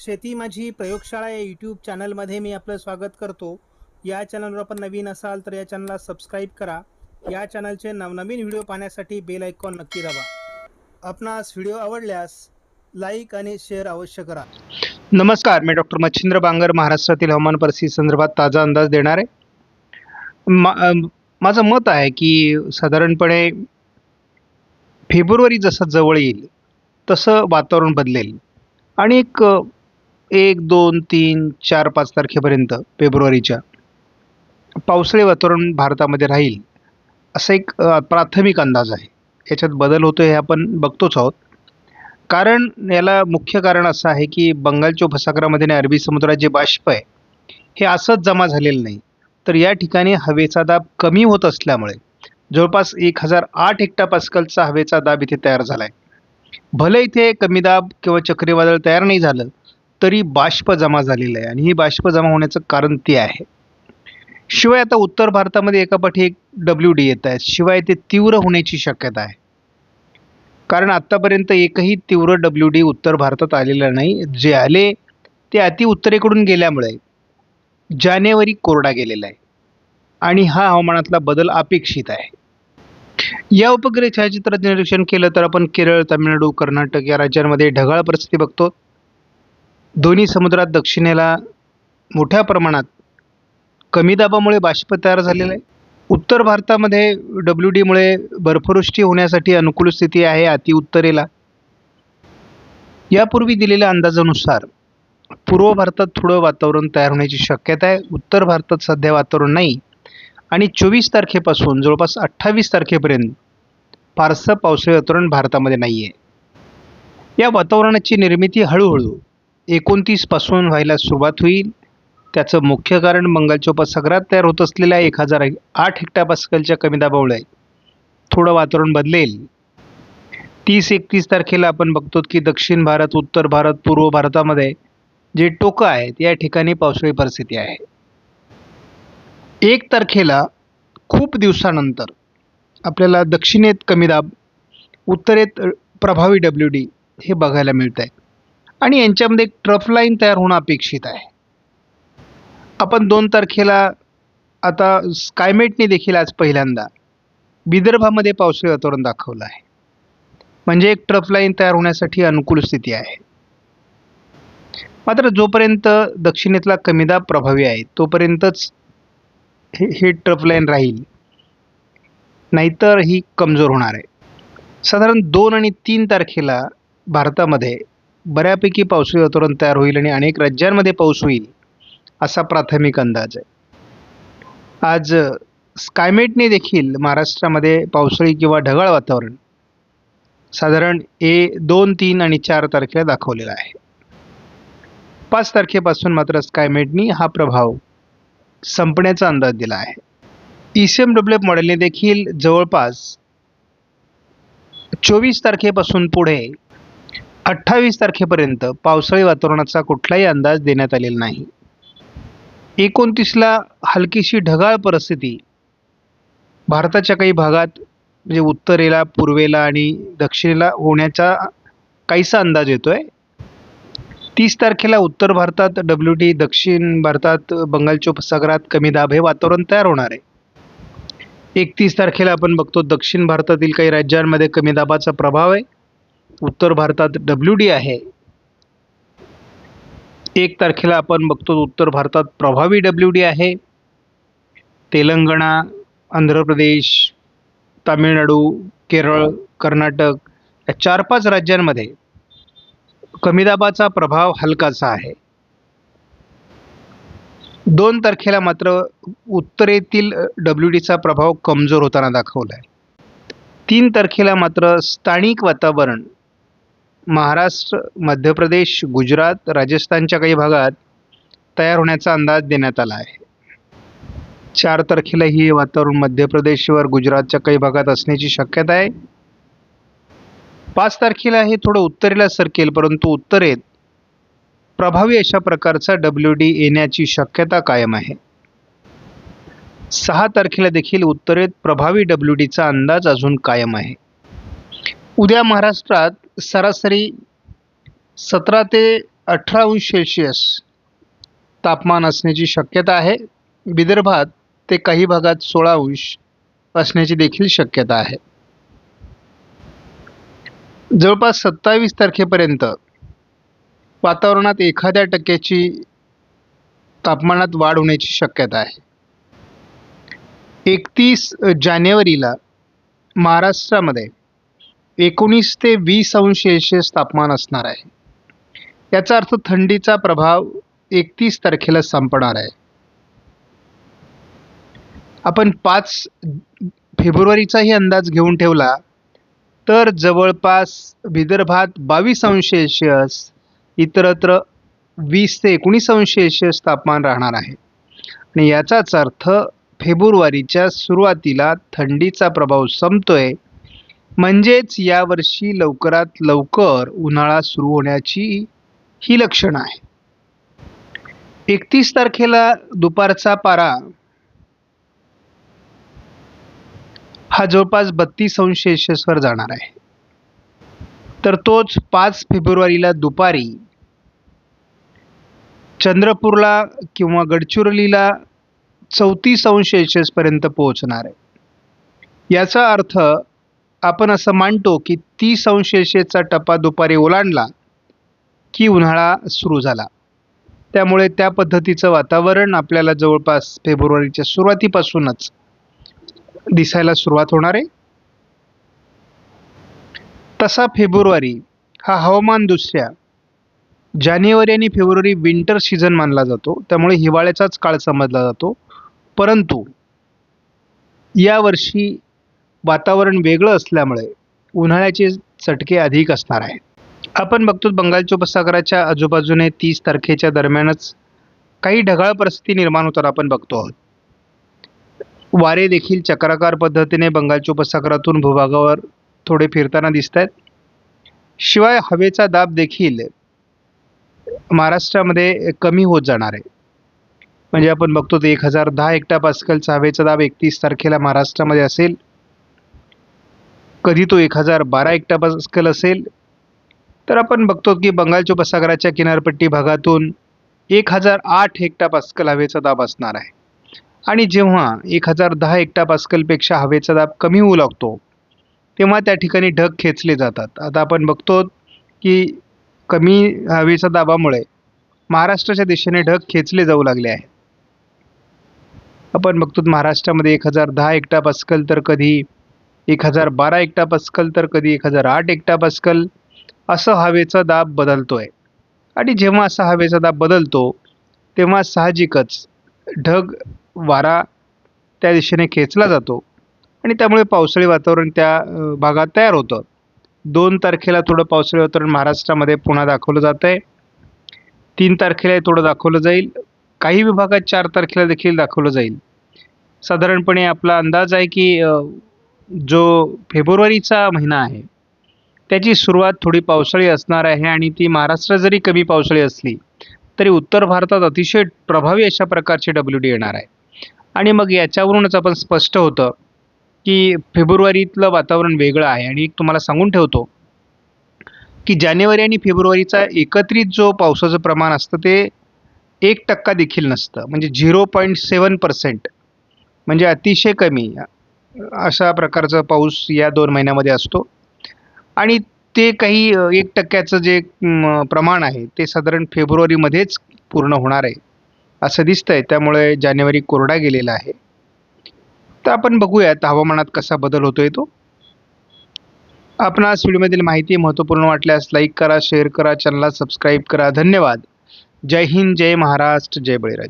शेती माझी प्रयोगशाळा या यूट्यूब चॅनलमध्ये मी आपलं स्वागत करतो. या चॅनलवर आपण नवीन असाल तर या चॅनलला सबस्क्राईब करा. या चॅनलचे नवनवीन व्हिडिओ पाहण्यासाठी बेल आयकॉन नक्की दाबा. आपणास व्हिडिओ आवडल्यास लाईक आणि शेअर अवश्य करा. नमस्कार मी डॉक्टर मच्छिंद्र बांगर महाराष्ट्रातील हवामान परिस्थिती संदर्भात ताजा अंदाज देणार. आहे मा माझं मत आहे की साधारणपणे फेब्रुवारी जसं जवळ येईल तसं वातावरण बदलेल. आणि एक एक दोन तीन चार पाच तारखेपर्यंत फेब्रुवारीच्या पावसाळी वातावरण भारतामध्ये राहील. असा एक प्राथमिक अंदाज आहे. याच्यात बदल होतो हे आपण बघतोच आहोत. कारण याला मुख्य कारण असं आहे की बंगालच्या उपसागरामध्ये आणि अरबी समुद्रात जे बाष्प आहे हे असंच जमा झालेलं नाही. तर या ठिकाणी हवेचा दाब कमी होत असल्यामुळे जवळपास एक हजार आठ हेक्टा पास्कलचा हवेचा दाब इथे तयार झाला आहे भले इथे कमी दाब किंवा चक्रीवादळ तयार नाही झालं तरी बाष्प जमा झालेलं आहे आणि ही बाष्प जमा होण्याचं कारण ते आहे. शिवाय आता उत्तर भारतामध्ये एकापाठी एक डब्ल्यू डी येत आहेत. शिवाय ते तीव्र होण्याची शक्यता आहे. कारण आत्तापर्यंत एकही तीव्र डब्ल्यू डी उत्तर भारतात आलेलं नाही. जे आले ते अति उत्तरेकडून गेल्यामुळे जानेवारी कोरडा गेलेला आहे. आणि हा हवामानातला बदल अपेक्षित आहे. या उपग्रह छायाचित्राचं निरीक्षण केलं तर आपण केरळ तामिळनाडू कर्नाटक या राज्यांमध्ये ढगाळ परिस्थिती बघतो. दोन्ही समुद्रात दक्षिणेला मोठ्या प्रमाणात कमी दाबामुळे बाष्प तयार झालेलं आहे. उत्तर भारतामध्ये डब्ल्यू डीमुळे बर्फवृष्टी होण्यासाठी अनुकूल स्थिती आहे अति उत्तरेला यापूर्वी दिलेल्या अंदाजानुसार पूर्व भारतात थोडं वातावरण तयार होण्याची शक्यता आहे. उत्तर भारतात सध्या वातावरण नाही. आणि चोवीस तारखेपासून जवळपास अठ्ठावीस तारखेपर्यंत फारसं पावसाळी वातावरण भारतामध्ये नाही आहे या वातावरणाची निर्मिती हळूहळू एकोणतीसपासून व्हायला सुरुवात होईल. त्याचं मुख्य कारण बंगालच्या उपसागरात तयार होत असलेल्या एक हजार आठ हेक्टापास्कलच्या कमी दाबामुळे थोडं वातावरण बदलेल. तीस एकतीस तारखेला आपण बघतो की दक्षिण भारत उत्तर भारत पूर्व भारतामध्ये जे टोकं आहेत या ठिकाणी पावसाळी परिस्थिती आहे. एक तारखेला खूप दिवसानंतर आपल्याला दक्षिणेत कमी दाब उत्तरेत प्रभावी डब्ल्यू डी हे बघायला मिळत आहे आणि यांच्यामध्ये एक ट्रफ लाईन तयार होणं अपेक्षित आहे. आपण दोन तारखेला आता स्कायमेटने देखील आज पहिल्यांदा विदर्भामध्ये पावसाळी वातावरण दाखवलं आहे. म्हणजे एक ट्रफ लाईन तयार होण्यासाठी अनुकूल स्थिती आहे. मात्र जोपर्यंत दक्षिणेतला कमी दाब प्रभावी आहे तोपर्यंतच हे हे ट्रफ लाईन राहील. नाहीतर ही कमजोर होणार आहे. साधारण दोन आणि तीन तारखेला भारतामध्ये बऱ्यापैकी पावसाळी वातावरण तयार होईल आणि अनेक राज्यांमध्ये पाऊस होईल असा प्राथमिक अंदाज आहे. आज स्कायमेटने देखील महाराष्ट्रामध्ये पावसाळी किंवा ढगाळ वातावरण साधारण ए दोन तीन आणि चार तारखेला दाखवलेला आहे. पाच तारखेपासून मात्र स्कायमेटनी हा प्रभाव संपण्याचा अंदाज दिला आहे. E C M W F मॉडेलने देखील जवळपास चोवीस तारखेपासून पुढे अठ्ठावीस तारखेपर्यंत पावसाळी वातावरणाचा कुठलाही अंदाज देण्यात आलेला नाही. एकोणतीसला हलकीशी ढगाळ परिस्थिती. भारताच्या काही भागात म्हणजे उत्तरेला पूर्वेला आणि दक्षिणेला होण्याचा काहीसा अंदाज येतो आहे तीस तारखेला उत्तर भारतात डब्ल्यू डी दक्षिण भारतात बंगालच्या उपसागरात कमी दाब हे वातावरण तयार होणार आहे. एकतीस तारखेला आपण बघतो दक्षिण भारतातील काही राज्यांमध्ये कमी दाबाचा प्रभाव आहे. उत्तर भारतात डब्ल्यू डी आहे. एक तारखेला आपण बघतो उत्तर भारतात प्रभावी डब्ल्यू डी आहे. तेलंगणा आंध्र प्रदेश तामिळनाडू केरळ कर्नाटक या चार पाच राज्यांमध्ये कमी दाबाचा प्रभाव हलकासा आहे. दोन तारखेला मात्र उत्तरेतील डब्ल्यू डीचा प्रभाव कमजोर होताना दाखवला आहे तीन तारखेला मात्र स्थानिक वातावरण महाराष्ट्र मध्य प्रदेश गुजरात राजस्थानच्या काही भागात तयार होण्याचा अंदाज देण्यात आला आहे. चार तारखेला ही वातावरण मध्य प्रदेशवर गुजरातच्या काही भागात असण्याची शक्यता आहे. पाच तारखेला हे थोडं उत्तरेला सरकेल परंतु उत्तरेत प्रभावी अशा प्रकारचा डब्ल्यू डी येण्याची शक्यता कायम आहे. सहा तारखेला देखील उत्तरेत प्रभावी डब्ल्यू डीचा अंदाज अजून कायम आहे. उद्या महाराष्ट्रात सरासरी सतरा ते अठरा अंश सेल्सिअस तापमान असण्याची शक्यता आहे. विदर्भात ते काही भागात सोळा अंश असण्याची देखील शक्यता आहे. जवळपास सत्तावीस तारखेपर्यंत वातावरणात एखाद्या टक्क्याची तापमानात वाढ होण्याची शक्यता आहे. एकतीस जानेवारीला महाराष्ट्रामध्ये एकोणीस ते वीस अंश सेल्सिअस तापमान असणार आहे. याचा अर्थ थंडीचा प्रभाव एकतीस तारखेला संपणार आहे. आपण पाच फेब्रुवारीचाही अंदाज घेऊन ठेवला तर जवळपास विदर्भात बावीस अंश एशियस इतरत्र वीस ते एकोणीस अंश सेल्सिअस तापमान राहणार आहे. आणि याचाच अर्थ फेब्रुवारीच्या सुरुवातीला थंडीचा प्रभाव संपतोय म्हणजेच यावर्षी लवकरात लवकर उन्हाळा सुरू होण्याची ही लक्षणं आहे एकतीस तारखेला दुपारचा पारा हा जवळपास बत्तीस अंश सेल्सिअसवर जाणार आहे. तर तोच पाच फेब्रुवारीला दुपारी चंद्रपूरला किंवा गडचिरोलीला चौतीस अंश सेल्सिअसपर्यंत पोहोचणार आहे. याचा अर्थ आपण असं मानतो की तीस अंश टप्पा दुपारी ओलांडला की उन्हाळा सुरू झाला. त्यामुळे त्या पद्धतीचं वातावरण आपल्याला जवळपास फेब्रुवारीच्या सुरुवातीपासूनच दिसायला सुरुवात होणार आहे. तसा फेब्रुवारी हा हवामान दुसऱ्या जानेवारी आणि फेब्रुवारी विंटर सीझन मानला जातो. त्यामुळे हिवाळ्याचाच काळ समजला जातो. परंतु यावर्षी वातावरण वेगळं असल्यामुळे उन्हाळ्याचे चटके अधिक असणार आहेत. आपण बघतो बंगालच्या उपसागराच्या आजूबाजूने तीस तारखेच्या दरम्यानच काही ढगाळ परिस्थिती निर्माण होताना आपण बघतो आहोत. वारे देखील चक्राकार पद्धतीने बंगालच्या उपसागरातून भूभागावर थोडे फिरताना दिसत आहेत शिवाय हवेचा दाब देखील महाराष्ट्रामध्ये कमी होत जाणार आहे. म्हणजे आपण बघतो ते एक हजार दहा एकटा पास्कलचा हवेचा दाब एकतीस तारखेला महाराष्ट्रामध्ये असेल. कधी तो एक हजार बारा एकटा पास्कल असेल तर आपण बघतो की बंगालच्या उपसागराच्या किनारपट्टी भागातून एक हजार आठ हेक्टा पास्कल हवेचा दाब असणार आहे. आणि जेव्हा एक हजार दहा हेक्टा पास्कलपेक्षा हवेचा दाब कमी होऊ लागतो तेव्हा त्या ठिकाणी ढग खेचले जातात. आता आपण बघतो की कमी हवेच्या दाबामुळे महाराष्ट्राच्या दिशेने ढग खेचले जाऊ लागले आहे आपण बघतो महाराष्ट्रामध्ये एक हजार दहा एकटा पास्कल तर कधी एक हजार बारा एकटा पास्कल तर कधी एक हजार आठ एकटा पास्कल असं हवेचा दाब बदलतोय. आणि जेव्हा असा हवेचा दाब बदलतो तेव्हा साहजिकच ढग वारा त्या दिशेने खेचला जातो. आणि त्यामुळे पावसाळी वातावरण त्या भागात तयार होतं. दोन तारखेला थोडं पावसाळी वातावरण महाराष्ट्रामध्ये पुन्हा दाखवलं जात आहे तीन तारखेलाही थोडं दाखवलं जाईल. काही विभागात चार तारखेला देखील दाखवलं जाईल. साधारणपणे आपला अंदाज आहे की जो फेब्रुवारीचा महिना आहे त्याची सुरुवात थोडी पावसाळी असणार आहे आणि ती महाराष्ट्रात जरी कमी पावसाळी असली तरी उत्तर भारतात अतिशय प्रभावी अशा प्रकारची डब्ल्यू डी येणार आहे. आणि मग याच्यावरूनच आपण स्पष्ट होतं की फेब्रुवारीतलं वातावरण वेगळं आहे. आणि एक तुम्हाला सांगून ठेवतो की जानेवारी आणि फेब्रुवारीचा एकत्रित जो पावसाचं प्रमाण असतं ते एक टक्का देखील नसतं. म्हणजे झिरो पॉईंट सेवन पर्सेंट म्हणजे अतिशय कमी. अशा प्रकारचा पाऊस या दोन महिन्यामध्ये असतो. आणि ते काही एक टक्क्याचं जे प्रमाण आहे ते साधारण फेब्रुवारीमध्येच पूर्ण होणार आहे असं दिसतंय. त्यामुळे जानेवारी कोरडा गेलेला आहे. तर आपण बघूयात हवामानात कसा बदल होतोय तो. आपणास व्हिडिओमधील माहिती महत्त्वपूर्ण वाटल्यास लाईक करा शेअर करा चॅनलला सबस्क्राईब करा. धन्यवाद. जय हिंद जय महाराष्ट्र जय बळीराज.